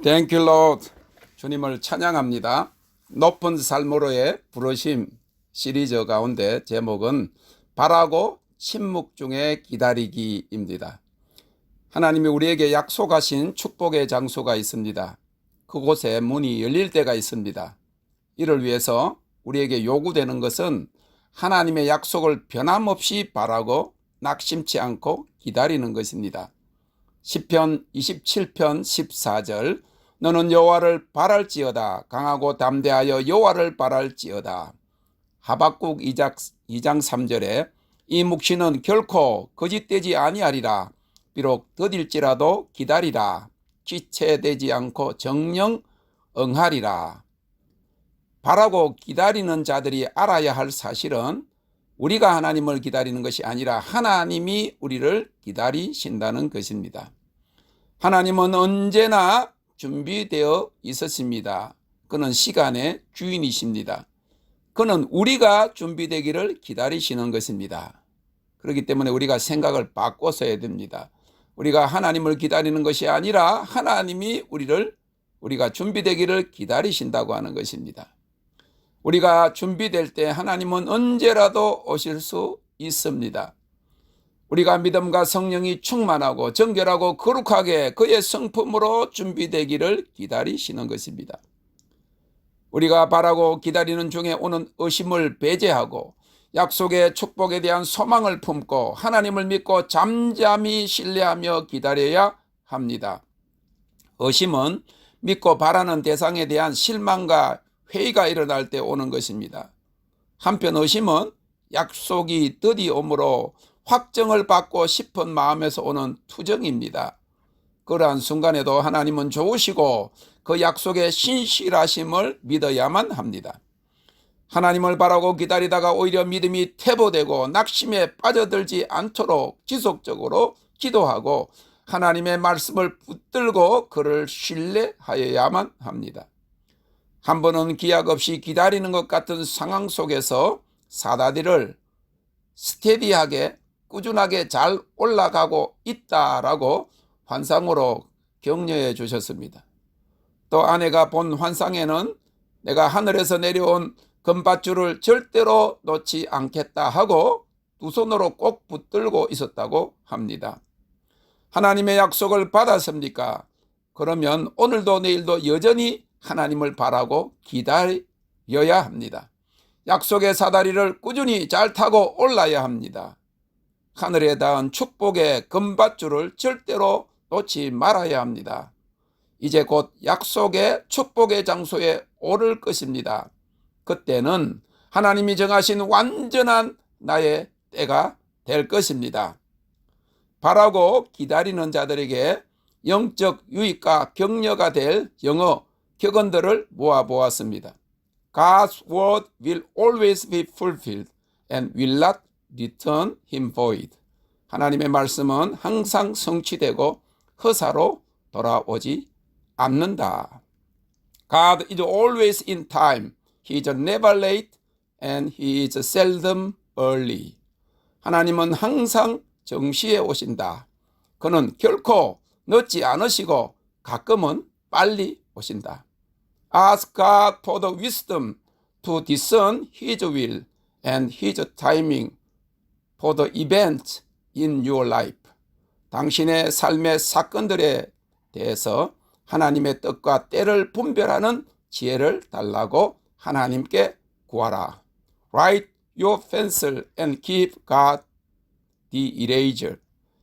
Thank you, Lord. 주님을 찬양합니다. 높은 삶으로의 부르심 시리즈 가운데 제목은 바라고 침묵 중에 기다리기입니다. 하나님이 우리에게 약속하신 축복의 장소가 있습니다. 그곳에 문이 열릴 때가 있습니다. 이를 위해서 우리에게 요구되는 것은 하나님의 약속을 변함없이 바라고 낙심치 않고 기다리는 것입니다. 시편 27편 14절 너는 여호와를 바랄지어다. 강하고 담대하여 여호와를 바랄지어다. 하박국 2장 3절에 이 묵시는 결코 거짓되지 아니하리라. 비록 더딜지라도 기다리라. 지체되지 않고 정령 응하리라. 바라고 기다리는 자들이 알아야 할 사실은 우리가 하나님을 기다리는 것이 아니라 하나님이 우리를 기다리신다는 것입니다. 하나님은 언제나 준비되어 있었습니다. 그는 시간의 주인이십니다. 그는 우리가 준비되기를 기다리시는 것입니다. 그렇기 때문에 우리가 생각을 바꿔서 해야 됩니다. 우리가 하나님을 기다리는 것이 아니라 하나님이 우리를 우리가 준비되기를 기다리신다고 하는 것입니다. 우리가 준비될 때 하나님은 언제라도 오실 수 있습니다. 우리가 믿음과 성령이 충만하고 정결하고 거룩하게 그의 성품으로 준비되기를 기다리시는 것입니다. 우리가 바라고 기다리는 중에 오는 의심을 배제하고 약속의 축복에 대한 소망을 품고 하나님을 믿고 잠잠히 신뢰하며 기다려야 합니다. 의심은 믿고 바라는 대상에 대한 실망과 회의가 일어날 때 오는 것입니다. 한편 의심은 약속이 드디 오므로 확정을 받고 싶은 마음에서 오는 투정입니다. 그러한 순간에도 하나님은 좋으시고 그 약속의 신실하심을 믿어야만 합니다. 하나님을 바라고 기다리다가 오히려 믿음이 퇴보되고 낙심에 빠져들지 않도록 지속적으로 기도하고 하나님의 말씀을 붙들고 그를 신뢰하여야만 합니다. 한 번은 기약 없이 기다리는 것 같은 상황 속에서 사다리를 스테디하게 꾸준하게 잘 올라가고 있다라고 환상으로 격려해 주셨습니다. 또 아내가 본 환상에는 내가 하늘에서 내려온 금밧줄을 절대로 놓지 않겠다 하고 두 손으로 꼭 붙들고 있었다고 합니다. 하나님의 약속을 받았습니까? 그러면 오늘도 내일도 여전히 하나님을 바라고 기다려야 합니다. 약속의 사다리를 꾸준히 잘 타고 올라야 합니다. 하늘에 닿은 축복의 금밧줄을 절대로 놓지 말아야 합니다. 이제 곧 약속의 축복의 장소에 오를 것입니다. 그때는 하나님이 정하신 완전한 나의 때가 될 것입니다. 바라고 기다리는 자들에게 영적 유익과 격려가 될 영어 격언들을 모아 보았습니다. God's word will always be fulfilled and will not return him void. 하나님의 말씀은 항상 성취되고 허사로 돌아오지 않는다. God is always in time. He is never late and he is seldom early. 하나님은 항상 정시에 오신다. 그는 결코 늦지 않으시고 가끔은 빨리 오신다. Ask God for the wisdom to discern His will and His timing for the events in your life. 당신의 삶의 사건들에 대해서 하나님의 뜻과 때를 분별하는 지혜를 달라고 하나님께 구하라. Write your pencil and keep God the eraser.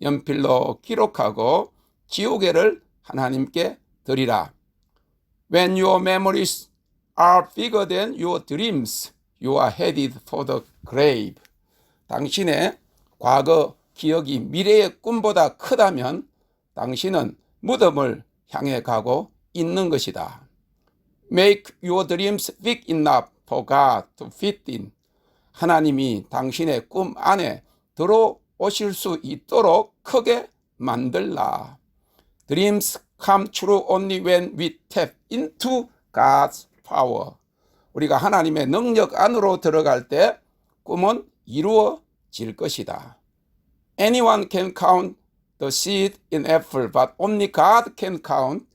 연필로 기록하고 지우개를 하나님께 드리라. When your memories are bigger than your dreams, you are headed for the grave. 당신의 과거 기억이 미래의 꿈보다 크다면 당신은 무덤을 향해 가고 있는 것이다. Make your dreams big enough for God to fit in. 하나님이 당신의 꿈 안에 들어오실 수 있도록 크게 만들라. Dreams come true only when we tap into God's power. 우리가 하나님의 능력 안으로 들어갈 때 꿈은 이루어질 것이다. Anyone can count the seed in apple, but only God can count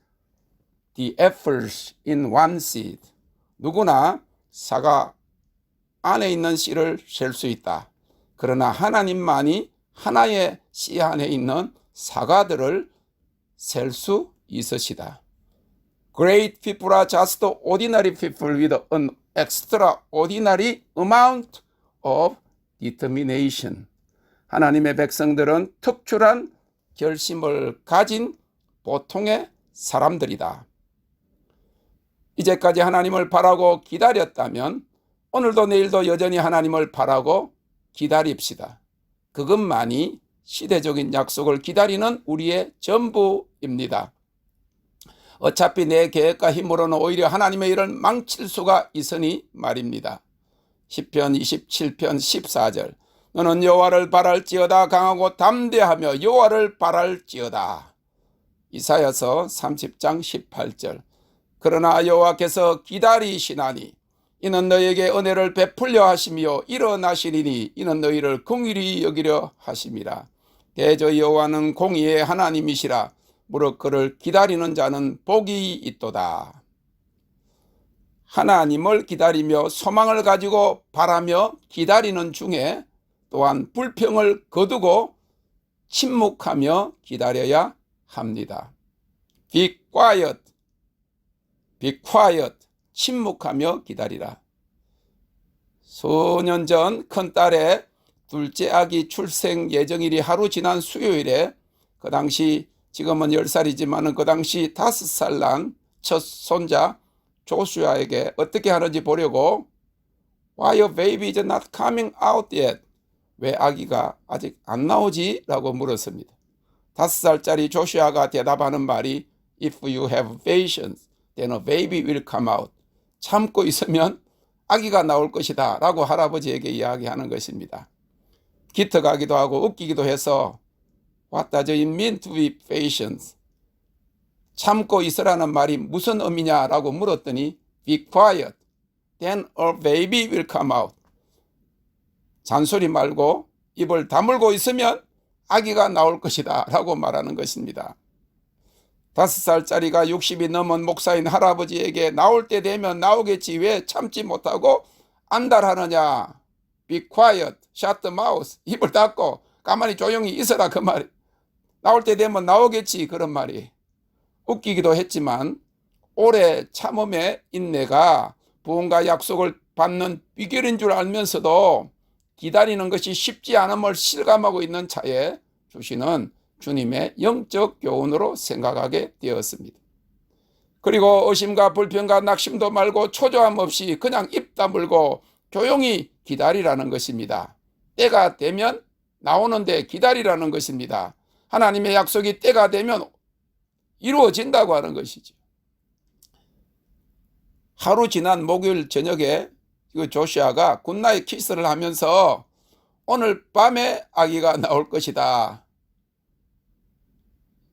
the apples in one seed. 누구나 사과 안에 있는 씨를 셀 수 있다. 그러나 하나님만이 하나의 씨 안에 있는 사과들을 셀 수 있으시다. Great people are just ordinary people with an extraordinary amount of determination. 하나님의 백성들은 특출한 결심을 가진 보통의 사람들이다. 이제까지 하나님을 바라고 기다렸다면 오늘도 내일도 여전히 하나님을 바라고 기다립시다. 그것만이 시대적인 약속을 기다리는 우리의 전부입니다. 어차피 내 계획과 힘으로는 오히려 하나님의 일을 망칠 수가 있으니 말입니다. 10편 27편 14절 너는 여호와를 바랄지어다 강하고 담대하며 여호와를 바랄지어다. 이사야서 30장 18절 그러나 여호와께서 기다리시나니 이는 너에게 은혜를 베풀려 하시며 일어나시리니 이는 너희를 긍휼히 여기려 하심이라. 대저 여호와는 공의의 하나님이시라. 무릇 그를 기다리는 자는 복이 있도다. 하나님을 기다리며 소망을 가지고 바라며 기다리는 중에 또한 불평을 거두고 침묵하며 기다려야 합니다. Be quiet. Be quiet. 침묵하며 기다리라. 수년 전 큰 딸의 둘째 아기 출생 예정일이 하루 지난 수요일에 그 당시 지금은 10살이지만 그 당시 5살 난 첫 손자 조슈아에게 어떻게 하는지 보려고 Why your baby is not coming out yet? 왜 아기가 아직 안 나오지? 라고 물었습니다. 5살짜리 조슈아가 대답하는 말이 If you have patience, then a baby will come out. 참고 있으면 아기가 나올 것이다 라고 할아버지에게 이야기하는 것입니다. 기특하기도 하고 웃기기도 해서 What does it mean to be patient? 참고 있으라는 말이 무슨 의미냐라고 물었더니 Be quiet, then a baby will come out. 잔소리 말고 입을 다물고 있으면 아기가 나올 것이다 라고 말하는 것입니다. 다섯 살짜리가 60이 넘은 목사인 할아버지에게 나올 때 되면 나오겠지 왜 참지 못하고 안달하느냐. Be quiet, shut the mouth. 입을 닫고 가만히 조용히 있어라 그 말이. 나올 때 되면 나오겠지 그런 말이. 웃기기도 했지만 오래 참음의 인내가 부흥과 약속을 받는 비결인 줄 알면서도 기다리는 것이 쉽지 않음을 실감하고 있는 차에 주시는 주님의 영적 교훈으로 생각하게 되었습니다. 그리고 의심과 불평과 낙심도 말고 초조함 없이 그냥 입 다물고 조용히 기다리라는 것입니다. 때가 되면 나오는데 기다리라는 것입니다. 하나님의 약속이 때가 되면 이루어진다고 하는 것이죠. 하루 지난 목요일 저녁에 그 조시아가 굿나잇 키스를 하면서 오늘 밤에 아기가 나올 것이다.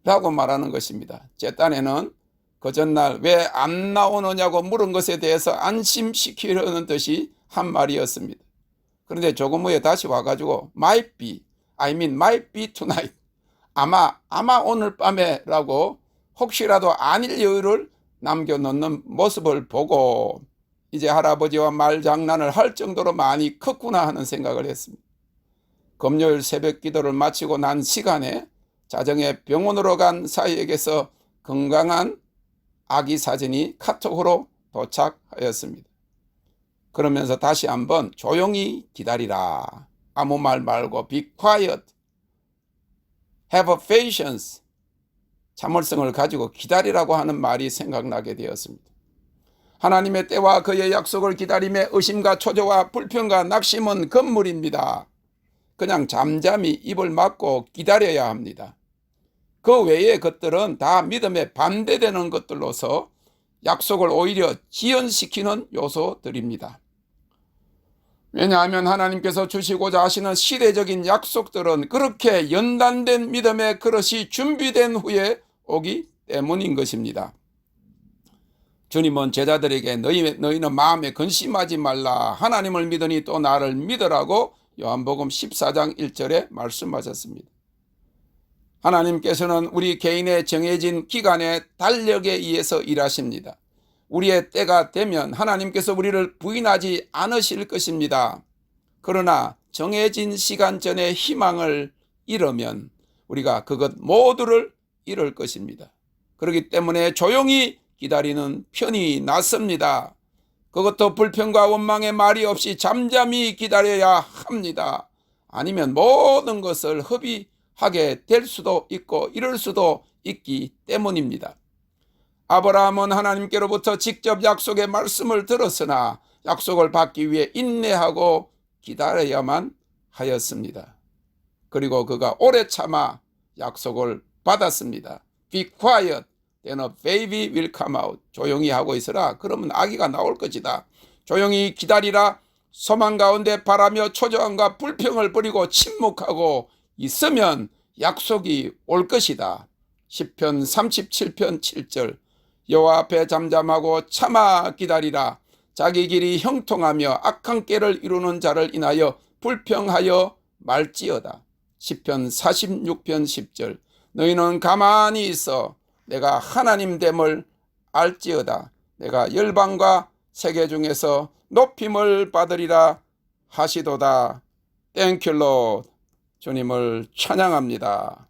라고 말하는 것입니다. 제 딴에는 그 전날 왜 안 나오느냐고 물은 것에 대해서 안심시키려는 듯이 한 말이었습니다. 그런데 조금 후에 다시 와가지고 might be, I mean might be tonight. 아마 아마 오늘 밤에 라고 혹시라도 아닐 여유를 남겨 놓는 모습을 보고 이제 할아버지와 말 장난을 할 정도로 많이 컸구나 하는 생각을 했습니다. 금요일 새벽 기도를 마치고 난 시간에 자정에 병원으로 간 사이에게서 건강한 아기 사진이 카톡으로 도착하였습니다. 그러면서 다시 한번 조용히 기다리라. 아무 말 말고 be quiet. have patience. 참을성을 가지고 기다리라고 하는 말이 생각나게 되었습니다. 하나님의 때와 그의 약속을 기다림에 의심과 초조와 불평과 낙심은 건물입니다. 그냥 잠잠히 입을 막고 기다려야 합니다. 그 외의 것들은 다 믿음에 반대되는 것들로서 약속을 오히려 지연시키는 요소들입니다. 왜냐하면 하나님께서 주시고자 하시는 시대적인 약속들은 그렇게 연단된 믿음의 그릇이 준비된 후에 오기 때문인 것입니다. 주님은 제자들에게 너희, 너희는 마음에 근심하지 말라. 하나님을 믿으니 또 나를 믿으라고 요한복음 14장 1절에 말씀하셨습니다. 하나님께서는 우리 개인의 정해진 기간의 달력에 의해서 일하십니다. 우리의 때가 되면 하나님께서 우리를 부인하지 않으실 것입니다. 그러나 정해진 시간 전에 희망을 잃으면 우리가 그것 모두를 잃을 것입니다. 그렇기 때문에 조용히 기다리는 편이 낫습니다. 그것도 불평과 원망의 말이 없이 잠잠히 기다려야 합니다. 아니면 모든 것을 허비하게 될 수도 있고 이럴 수도 있기 때문입니다. 아브라함은 하나님께로부터 직접 약속의 말씀을 들었으나 약속을 받기 위해 인내하고 기다려야만 하였습니다. 그리고 그가 오래 참아 약속을 받았습니다. Be quiet, then a baby will come out. 조용히 하고 있으라. 그러면 아기가 나올 것이다. 조용히 기다리라. 소망 가운데 바라며 초조함과 불평을 버리고 침묵하고 있으면 약속이 올 것이다. 10편 37편 7절 여호와 앞에 잠잠하고 참아 기다리라. 자기 길이 형통하며 악한 깨를 이루는 자를 인하여 불평하여 말지어다. 10편 46편 10절 너희는 가만히 있어 내가 하나님 됨을 알지어다. 내가 열방과 세계 중에서 높임을 받으리라 하시도다. 땡큐로 주님을 찬양합니다.